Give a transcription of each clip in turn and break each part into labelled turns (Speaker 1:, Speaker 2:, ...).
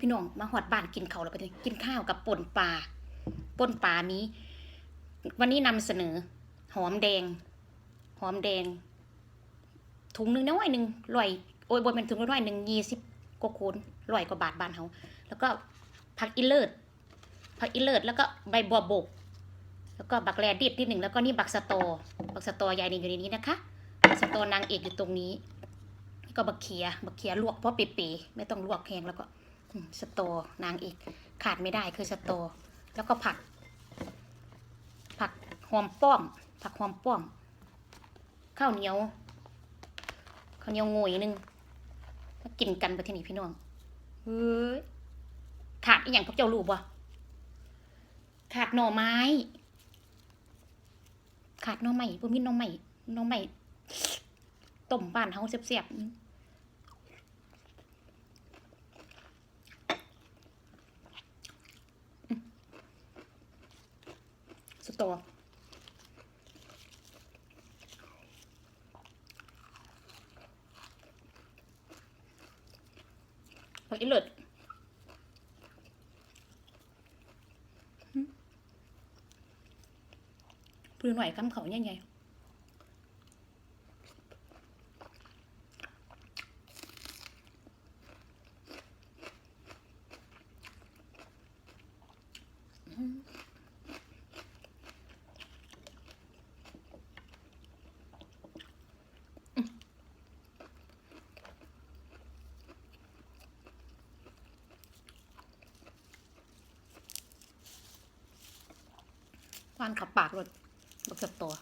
Speaker 1: พี่น้องมาหอดบ้านกินเขาวแล้วไปกินข้าวกับป่นปลาป่นปลามีวันนี้นำเสนอ หอมแดง หอมแดง ถุงหนึ่งน้อยหนึ่งร้อยโอ้ยบนเป็นถุงน้อยหนึ่งยี่สิบกว่าคูณร้อยกว่าบาทบ้านเขาแล้วก็ผักอีเลิศผักอีเลิศแล้วก็ใบบัวบก แล้วก็บักแรดิบนิดหนึ่งแล้วก็นี่บักสะโตอบักสะโตอใหญ่นี่อยู่ในนี้นะคะบักสะโตอนางเอกอยู่ตรงนี้นี่ก็บักเขียบักเขียลวกเพราะเป๋ๆไม่ต้องลวกแห้งแล้วก็ สตอนางเอกขาดไม่ได้คือสะโตแล้วก็ผัก ผักหอมป้อม ผักหอมป้อม ข้าวเหนียวข้าวเหนียวงวยหนึงมากินกันไปที่นี่พี่น้องเฮ้ยขาดอีหยังพวกเจ้ารู้บ่ขาดหน่อไม้ ขาดหน่อไม้บ่มีหน่อไม้หน่อไม้ต้มบ้านเฮาแซ่บๆ สุดตัวผักอีเลิ คำเขาเนี่ยไงวานขับปากรถบักสับตัว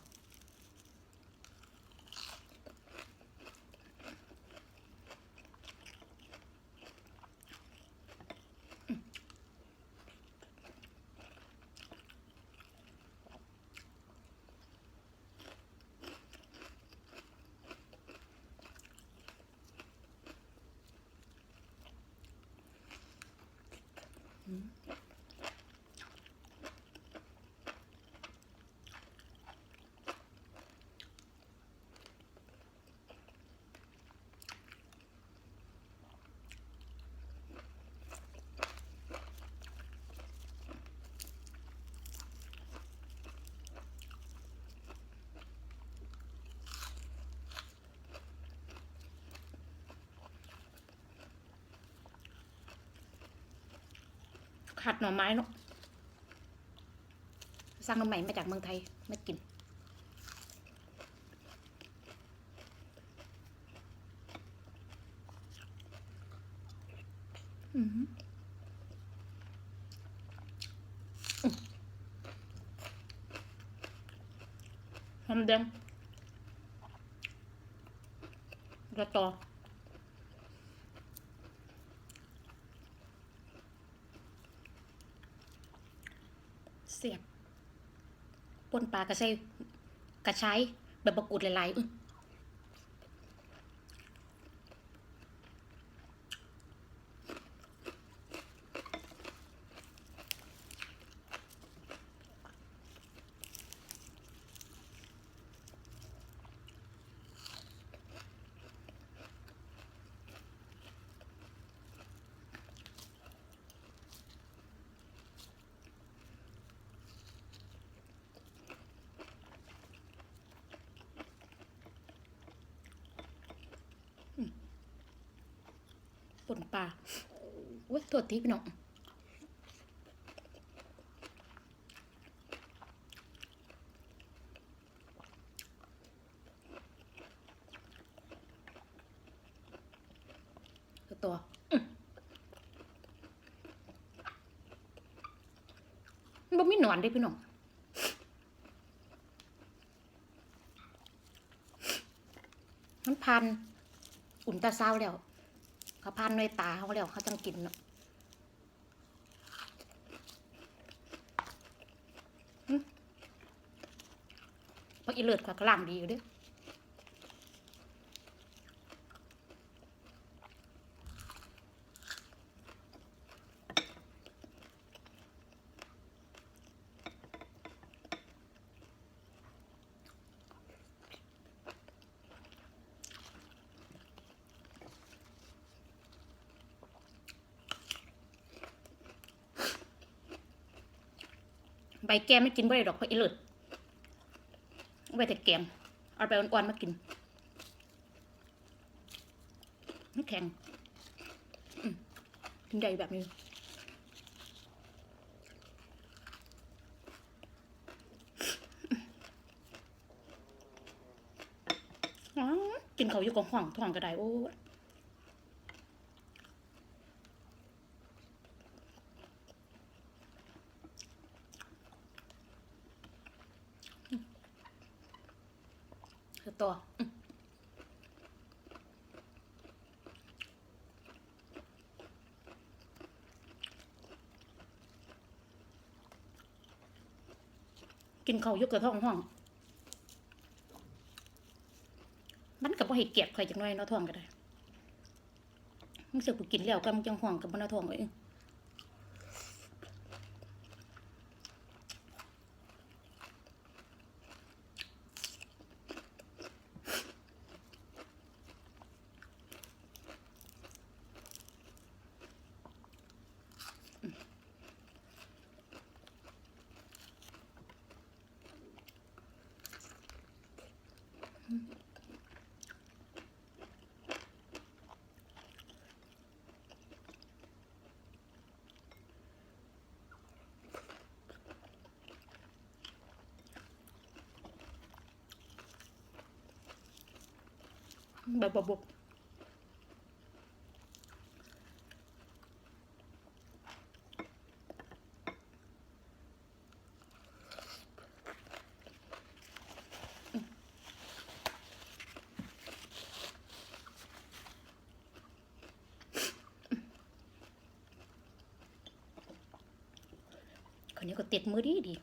Speaker 1: ขัดหน่อไม้เนาะสร้างหน่อไม้มาจากเมืองไทยมากินอืมหอมแดงกระตอ สียบปนปลากระใช้กระใช้แบบบะกุดหลายๆอื้อ ปลาอุ้ยตัวตีพี่น้องตัวบ่มีหนอนเด้พี่น้องมันพัน อุ่นตาเศร้าแล้ว เขาพันด้วยตาเขาแล้วเขาจังกินเนาะเพราะอีเลิศกว่ากระหล่ำดีอยู่ด้วย ใบแก้มไม่กินบ่ได้ดอกเพราะอีเลิศเอาไปแต่แกงเอาไปอ่อนๆมากินมันแข็งกินได้แบบนี้กินเขาอยู่กับห้องท้องก็ได้โอ้ ตัวอืมกินเขาวยู่กับท้องห้อง มันกับว่าให้เกียรติใครจังน้อยเนาะท้องก็ได้มึงเสือกกูกินแล้วก็มึงจังห่วงกับมันเนาะท้องเอ้ แบบบบคนนี้ก็ติดมือดีดี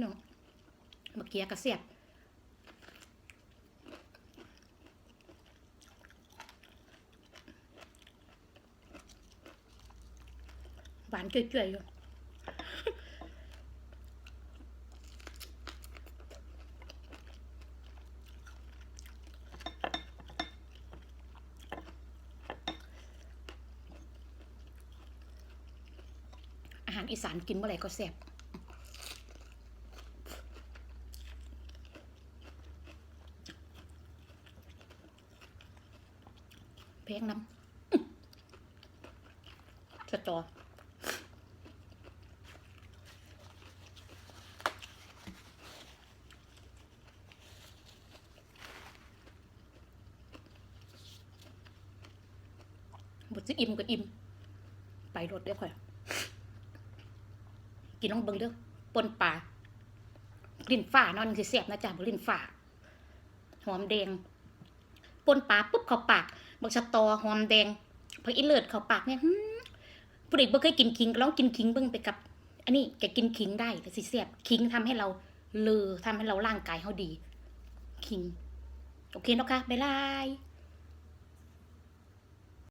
Speaker 1: เนาะเมื่อกี้กระเสียบหวานจ่วยๆอยู่อาหารอีสานกินเมื่อไหร่ก็แซ่บ พงน้ำสตอบทสิอิ่มก็อิ่ม ไปรถเด้อค่อย กินน้องเบิงเด้อปนปลาลิ้นฝ่านอนสิเสียบนะจ๊ะบ่ลิ้นฝ่าหอมแดง ปนปลาปุ๊บเข้าปากบักสะตอหอมแดงพออีเลิศเข้าปากเนี่ยผู้เด็กบ่เคยกินขิงก็ลองกินขิงเบิ่งไปกับ อันนี้แกกินขิงได้แต่สิเสียบขิงทำให้เราเลอทำให้เราร่างกายเขาดี ขิง โอเคเนาะคะบ๊ายบาย